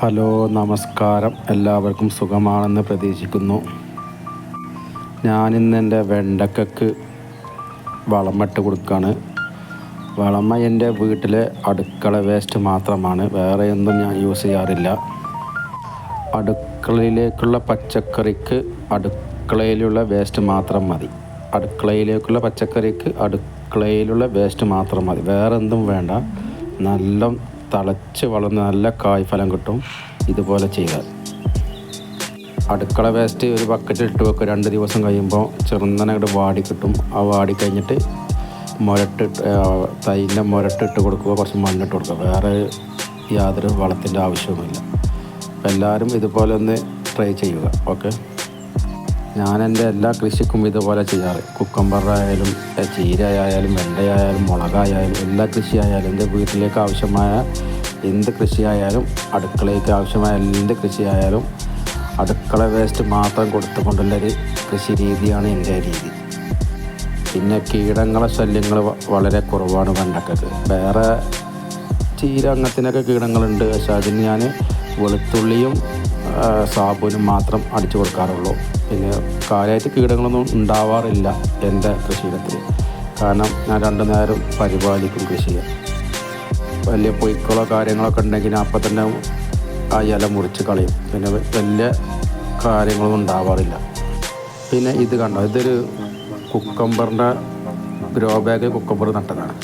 Hello നമസ്കാരം. എല്ലാവർക്കും സുഖമാണെന്ന് പ്രതീക്ഷിക്കുന്നു. ഞാനിന്ന് എന്റെ വെണ്ടക്കക്ക് വളമിട്ട് കൊടുക്കുകയാണ് വളമ എന്റെ വീട്ടിലെ അടുക്കള വേസ്റ്റ് മാത്രമാണ്. വേറെ ഒന്നും ഞാൻ യൂസ് ചെയ്യാറില്ല. അടുക്കളയിലേക്കുള്ള പച്ചക്കറിക്ക് അടുക്കളയിലുള്ള വേസ്റ്റ് മാത്രം മതി. അടുക്കളയിലേക്കുള്ള പച്ചക്കറിക്ക് അടുക്കളയിലുള്ള വേസ്റ്റ് മാത്രം മതി. വേറെ എന്തും വേണ്ട. നല്ല തളച്ച് വളർന്ന് നല്ല കായ്ഫലം കിട്ടും. ഇതുപോലെ ചെയ്താൽ. അടുക്കള വേസ്റ്റ് ഒരു ബക്കറ്റിൽ ഇട്ട് വെക്കുക രണ്ട് ദിവസം കഴിയുമ്പോൾ ചെറുന്നനങ്ങോട്ട് വാടി കിട്ടും. ആ വാടി കഴിഞ്ഞിട്ട് മുരട്ട് തൈന്റെ മുരട്ടിട്ട് കൊടുക്കുക. കുറച്ച് മണ്ണിട്ട് കൊടുക്കുക. വേറെ യാതൊരു വളത്തിന്റെ ആവശ്യവുമില്ല. എല്ലാവരും ഇതുപോലെ ഒന്ന് ട്രൈ ചെയ്യുക. ഓക്കെ ഞാൻ എന്റെ എല്ലാ കൃഷിക്കും ഇതുപോലെ ചെയ്യാറ്. കുക്കമ്പറായാലും ചീരയായാലും വെണ്ടയായാലും മുളകായാലും എല്ലാ കൃഷിയായാലും എന്റെ വീട്ടിലേക്ക് ആവശ്യമായ എന്ത് കൃഷിയായാലും അടുക്കളയ്ക്ക് ആവശ്യമായ എന്ത് കൃഷിയായാലും അടുക്കള വേസ്റ്റ് മാത്രം കൊടുത്തുകൊണ്ടുള്ളൊരു കൃഷി രീതിയാണ് എന്റെ രീതി. പിന്നെ കീടങ്ങളെ ശല്യങ്ങൾ വളരെ കുറവാണ് വെണ്ടക്കക്ക് വേറെ ചീര അങ്ങനത്തിനൊക്കെ കീടങ്ങളുണ്ട്. പക്ഷെ അതിന് ഞാൻ വെളുത്തുള്ളിയും സാബൂനും മാത്രം അടിച്ചു കൊടുക്കാറുള്ളൂ. പിന്നെ കാര്യമായിട്ട് കീടങ്ങളൊന്നും ഉണ്ടാവാറില്ല എന്റെ കൃഷിയിടത്തിൽ. കാരണം ഞാൻ രണ്ടു നേരം പരിപാലിക്കും കൃഷിയെ. വലിയ പൊയ്ക്കളോ കാര്യങ്ങളൊക്കെ ഉണ്ടെങ്കിൽ അപ്പം തന്നെ ആ ഇല മുറിച്ച് കളയും. പിന്നെ വലിയ കാര്യങ്ങളൊന്നും ഉണ്ടാവാറില്ല. പിന്നെ ഇത് കണ്ടോ? ഇതൊരു കുക്കമ്പറിന്റെ ഗ്രോ ബാഗ് കുക്കമ്പർ നട്ടതാണ്.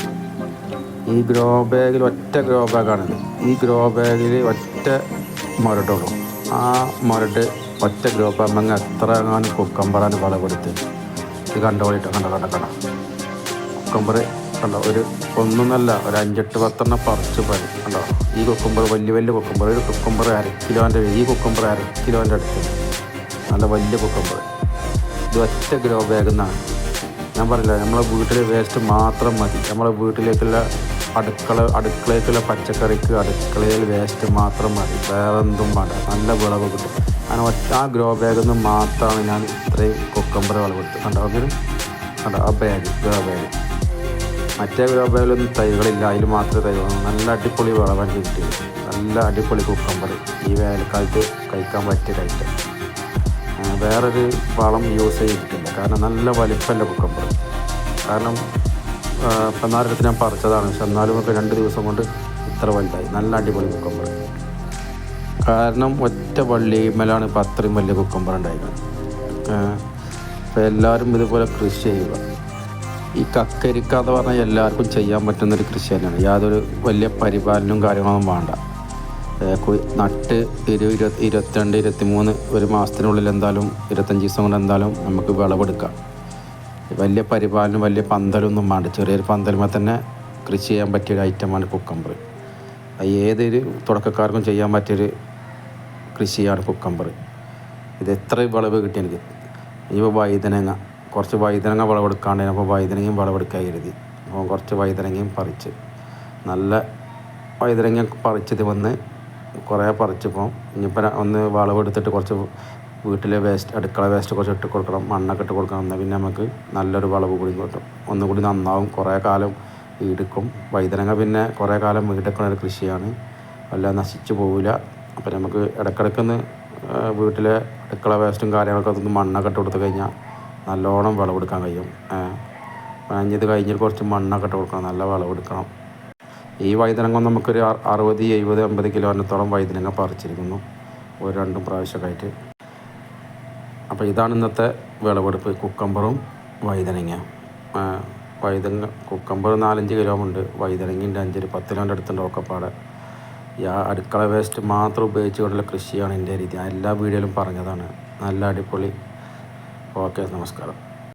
ഈ ഗ്രോ ബാഗിൽ ഒറ്റ ഗ്രോ ബാഗാണിത് ഈ ഗ്രോ ബാഗിൽ ഒറ്റ മുരട്ടുള്ളൂ ആ മുരട്ട് ഒറ്റ ഗ്രൂപ്പ് അമ്മങ്ങ എത്ര എങ്ങാനും കുക്കമ്പറാണ് വളവെടുത്ത് ഇത് കണ്ടോളിട്ടോ കണ്ട കണ്ട കണ്ട കുക്കമ്പർ കണ്ടോ ഒരു ഒന്നൊന്നല്ല ഒരു അഞ്ചെട്ട് പത്തെണ്ണം പറിച്ച് പരി. കണ്ടോ ഈ കുക്കുമ്പർ വലിയ വലിയ കുക്കുമ്പർ ഒരു കുക്കുമ്പർ അര കിലോന്റെ ഈ കുക്കുമ്പർ അര കിലോന്റെ അടുത്ത്. നല്ല വലിയ കുക്കുമ്പർ ഇത് ഒറ്റ ഗ്രോ ബാഗെന്നാണ് ഞാൻ പറഞ്ഞില്ല നമ്മളെ വീട്ടിലെ വേസ്റ്റ് മാത്രം മതി. നമ്മളെ വീട്ടിലേക്കുള്ള അടുക്കള അടുക്കളയ്ക്കുള്ള പച്ചക്കറിക്ക് അടുക്കളയിൽ വേസ്റ്റ് മാത്രം മതി. വേറെ എന്തും വേണ്ട. നല്ല വിളവ് കിട്ടും. അങ്ങനെ ഒറ്റ ആ ഗ്രോ ബാഗിൽ നിന്ന് മാത്രമാണ് ഞാൻ ഇത്രയും കൊക്കമ്പർ വിളവെടുത്ത് കണ്ടോ? അതിന് കണ്ടോ? ആ ബാഗ് ഗ്രോ ബാഗ് മറ്റേ ഗ്രോ ബാഗിലൊന്നും തൈകളില്ല. അതിൽ മാത്രമേ തൈകളുള്ളൂ നല്ല അടിപൊളി വിളവാൻ കിട്ടി നല്ല അടിപൊളി കുക്കമ്പർ ഈ വേനൽക്കാലത്ത് കഴിക്കാൻ പറ്റിയ ഐറ്റം വേറൊരു വളം യൂസ് ചെയ്തിട്ടില്ല. കാരണം നല്ല വലിപ്പമല്ല കുക്കമ്പർ കാരണം പന്നാരടുത്ത് ഞാൻ പറിച്ചതാണ്. പക്ഷെ എന്നാലും ഒക്കെ രണ്ട് ദിവസം കൊണ്ട് ഇത്ര വലുതായി. നല്ല അടിപൊളി കുക്കമ്പർ കാരണം ഒറ്റ വള്ളിമേലാണ് ഇപ്പോൾ അത്രയും വലിയ കുക്കുംബർ ഉണ്ടായിരുന്നത്. അപ്പോൾ എല്ലാവരും ഇതുപോലെ കൃഷി ചെയ്യുക. ഈ കക്കരിക്ക എന്ന് പറഞ്ഞാൽ എല്ലാവർക്കും ചെയ്യാൻ പറ്റുന്നൊരു കൃഷി തന്നെയാണ്. യാതൊരു വലിയ പരിപാലനവും കാര്യങ്ങളൊന്നും വേണ്ട. നട്ട് ഇരു ഇരുപത്തി ഇരുപത്തിരണ്ട് ഇരുപത്തി മൂന്ന് ഒരു മാസത്തിനുള്ളിൽ എന്തായാലും ഇരുപത്തഞ്ച് ദിവസം കൊണ്ട് എന്തായാലും നമുക്ക് വിളവെടുക്കാം. വലിയ പരിപാലനം വലിയ പന്തലൊന്നും വേണ്ട. ചെറിയൊരു പന്തലുമ്പോൾ തന്നെ കൃഷി ചെയ്യാൻ പറ്റിയൊരു ഐറ്റമാണ് കുക്കമ്പർ. ഏതൊരു തുടക്കക്കാർക്കും ചെയ്യാൻ പറ്റിയൊരു കൃഷിയാണ് കുക്കമ്പർ ഇത് എത്ര വിളവ് കിട്ടി എനിക്ക്. ഇപ്പോൾ വൈതനങ്ങ കുറച്ച് വൈതനങ്ങ വിളവെടുക്കാണ്ട് അപ്പോൾ വൈതനങ്ങയും വിളവെടുക്കാൻ കരുതി. അപ്പോൾ കുറച്ച് വൈതനങ്ങയും പറിച്ച്. നല്ല വൈതനങ്ങ പറിച്ചത് വന്ന് കുറേ പറിച്ചപ്പോൾ ഇനിയിപ്പോൾ ഒന്ന് വിളവെടുത്തിട്ട് കുറച്ച് വീട്ടിലെ വേസ്റ്റ് അടുക്കള വേസ്റ്റ് കുറച്ച് ഇട്ട് കൊടുക്കണം. മണ്ണൊക്കെ ഇട്ട് കൊടുക്കണം. എന്നാൽ പിന്നെ നമുക്ക് നല്ലൊരു വളവ് കൂടി കിട്ടും. ഒന്നുകൂടി നന്നാവും. കുറേ കാലം വീടുക്കും വൈതനങ്ങ പിന്നെ കുറേ കാലം വീടെക്കുന്ന ഒരു കൃഷിയാണ്. അല്ല നശിച്ചു പോവില്ല. അപ്പം നമുക്ക് ഇടയ്ക്കിടയ്ക്കൊന്ന് വീട്ടിലെ അടുക്കള വേസ്റ്റും കാര്യങ്ങളൊക്കെ അതൊന്ന് മണ്ണൊക്കെ ഇട്ട് കൊടുത്തു കഴിഞ്ഞാൽ നല്ലോണം വിളവെടുക്കാൻ കഴിയും. ഇത് കഴിഞ്ഞിട്ട് കുറച്ച് മണ്ണൊക്കെ ഇട്ട് കൊടുക്കണം. നല്ല വിളവെടുക്കണം ഈ വൈതനങ്ങ നമുക്കൊരു അറുപത് എഴുപത് അമ്പത് കിലോനത്തോളം വൈതനങ്ങ പറിച്ചിരിക്കുന്നു. ഒരു രണ്ടും പ്രാവശ്യമൊക്കെ ആയിട്ട്. അപ്പോൾ ഇതാണ് ഇന്നത്തെ വിളവെടുപ്പ്. കുക്കമ്പറും വൈതനങ്ങ വൈതങ്ങ കുക്കമ്പർ നാലഞ്ച് കിലോ ഉണ്ട്. വൈതനങ്ങന്റെ അഞ്ചൊരു പത്ത് കിലോന്റെ അടുത്തുണ്ട് ഒക്കെപ്പാടെ. ഈ അടുക്കള വേസ്റ്റ് മാത്രം ഉപയോഗിച്ചുകൊണ്ടുള്ള കൃഷിയാണ് എന്റെ രീതി. എല്ലാ വീഡിയോയിലും പറഞ്ഞതാണ്. നല്ല അടിപൊളി ഓക്കെ നമസ്കാരം.